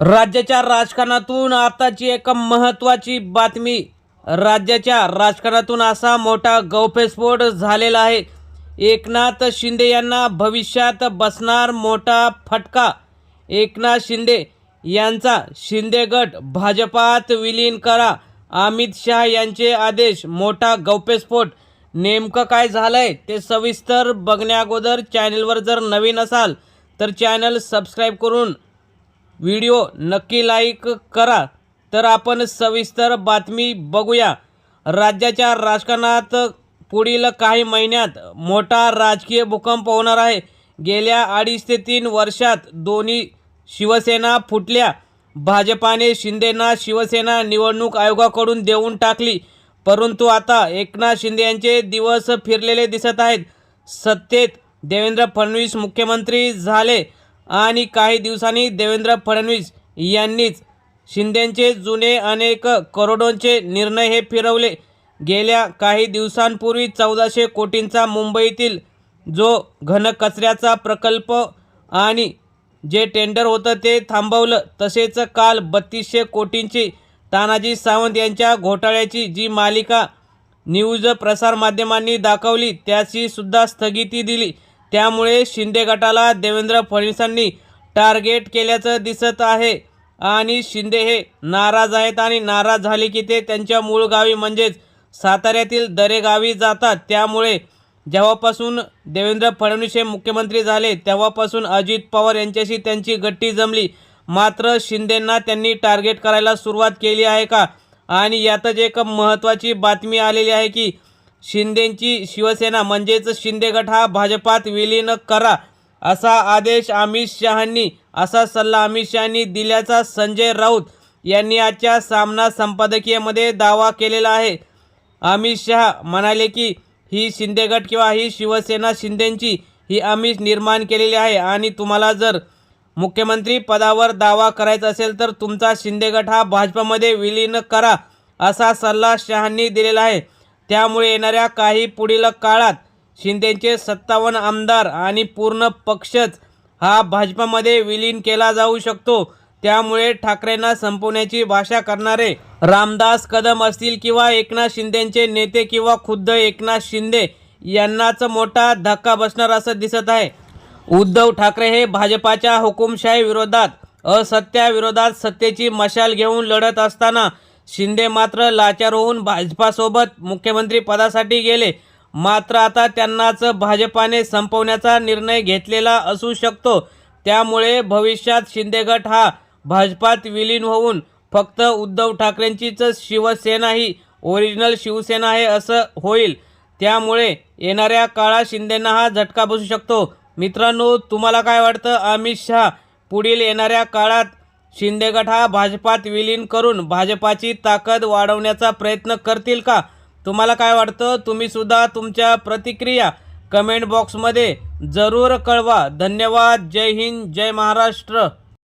राज्याच्या राजकारणातून आताची एक महत्त्वाची बातमी. राज्याच्या राजकारणातून असा मोठा गौफेस्फोट झालेला आहे. एकनाथ शिंदे यांना भविष्यात बसणार मोठा फटका. एकनाथ शिंदे यांचा शिंदे गट भाजपात विलीन करा. अमित शहा यांचे आदेश मोठा गौप्यस्फोट. नेमकं काय झालं आहे ते सविस्तर बघण्याअगोदर चॅनलवर जर नवीन असाल तर चॅनल सबस्क्राईब करून व्हिडिओ नक्की लाईक करा. तर आपण सविस्तर बातमी बघूया. राज्याच्या राजकारणात पुढील काही महिन्यात मोठा राजकीय भूकंप होणार आहे. गेल्या अडीच ते तीन वर्षात दोन्ही शिवसेना फुटल्या. भाजपाने शिंदेना शिवसेना निवडणूक आयोगाकडून देऊन टाकली. परंतु आता एकनाथ शिंदे यांचे दिवस फिरलेले दिसत आहेत. सत्तेत देवेंद्र फडणवीस मुख्यमंत्री झाले. आणि काही दिवसांनी देवेंद्र फडणवीस यांनीच शिंदेचे जुने अनेक करोडोंचे निर्णय हे फिरवले. गेल्या काही दिवसांपूर्वी चौदाशे कोटींचा मुंबईतील जो घनकचऱ्याचा प्रकल्प आणि जे टेंडर होतं ते थांबवलं. तसेच काल बत्तीसशे कोटींची तानाजी सावंत यांच्या घोटाळ्याची जी मालिका न्यूज प्रसारमाध्यमांनी दाखवली त्याची सुद्धा स्थगिती दिली. त्यामुळे शिंदे गटाला देवेंद्र फडणवीसांनी टार्गेट केल्याचं दिसत आहे. आणि शिंदे हे नाराज आहेत आणि नाराज झाले की ते त्यांच्या मूळ गावी म्हणजेच साताऱ्यातील दरेगावी जातात. त्यामुळे जेव्हापासून देवेंद्र फडणवीस हे मुख्यमंत्री झाले तेव्हापासून अजित पवार यांच्याशी त्यांची गट्टी जमली. मात्र शिंदेंना त्यांनी टार्गेट करायला सुरुवात केली आहे का? आणि यातच एक महत्त्वाची बातमी आलेली आहे की शिंदेंची शिवसेना म्हणजेच शिंदे गट हा भाजपात विलीन करा असा आदेश अमित शहांनी असा सल्ला अमित शहांनी दिल्याचा संजय राऊत यांनी आजच्या सामना संपादकीयमध्ये दावा केलेला आहे. अमित शहा म्हणाले की ही शिंदे गट किंवा ही शिवसेना शिंदेंची ही आम्ही निर्माण केलेली आहे आणि तुम्हाला जर मुख्यमंत्री पदावर दावा करायचा असेल तर तुमचा शिंदे गट हा भाजपमध्ये विलीन करा असा सल्ला शहांनी दिलेला आहे. त्यामुळे येणाऱ्या काही पुढील काळात शिंदेचे सत्तावन्न आमदार आणि पूर्ण पक्षच हा भाजपमध्ये विलीन केला जाऊ शकतो. त्यामुळे ठाकरेंना संपवण्याची भाषा करणारे रामदास कदम असतील किंवा एकनाथ शिंदेचे नेते किंवा खुद्द एकनाथ शिंदे यांनाच मोठा धक्का बसणार असं दिसत आहे. उद्धव ठाकरे हे भाजपाच्या हुकुमशाही विरोधात असत्याविरोधात सत्तेची मशाल घेऊन लढत असताना शिंदे मात्र लाचार होऊन भाजपासोबत मुख्यमंत्री पदासाठी गेले. मात्र आता त्यांनाच भाजपाने संपवण्याचा निर्णय घेतलेला असू शकतो. त्यामुळे भविष्यात शिंदे गट हा भाजपात विलीन होऊन फक्त उद्धव ठाकरेंचीच शिवसेना ही ओरिजिनल शिवसेना आहे असं होईल. त्यामुळे येणाऱ्या काळात शिंदेंना हा झटका बसू शकतो. मित्रांनो तुम्हाला काय वाटतं? अमित शहा पुढील येणाऱ्या काळात शिंदे गट हा भाजपात विलीन करून भाजपाची ताकद वाढवण्याचा प्रयत्न करतील का? तुम्हाला काय वाटतं? तुम्ही सुद्धा तुमच्या प्रतिक्रिया कमेंट बॉक्समध्ये जरूर कळवा. धन्यवाद. जय हिंद. जय महाराष्ट्र.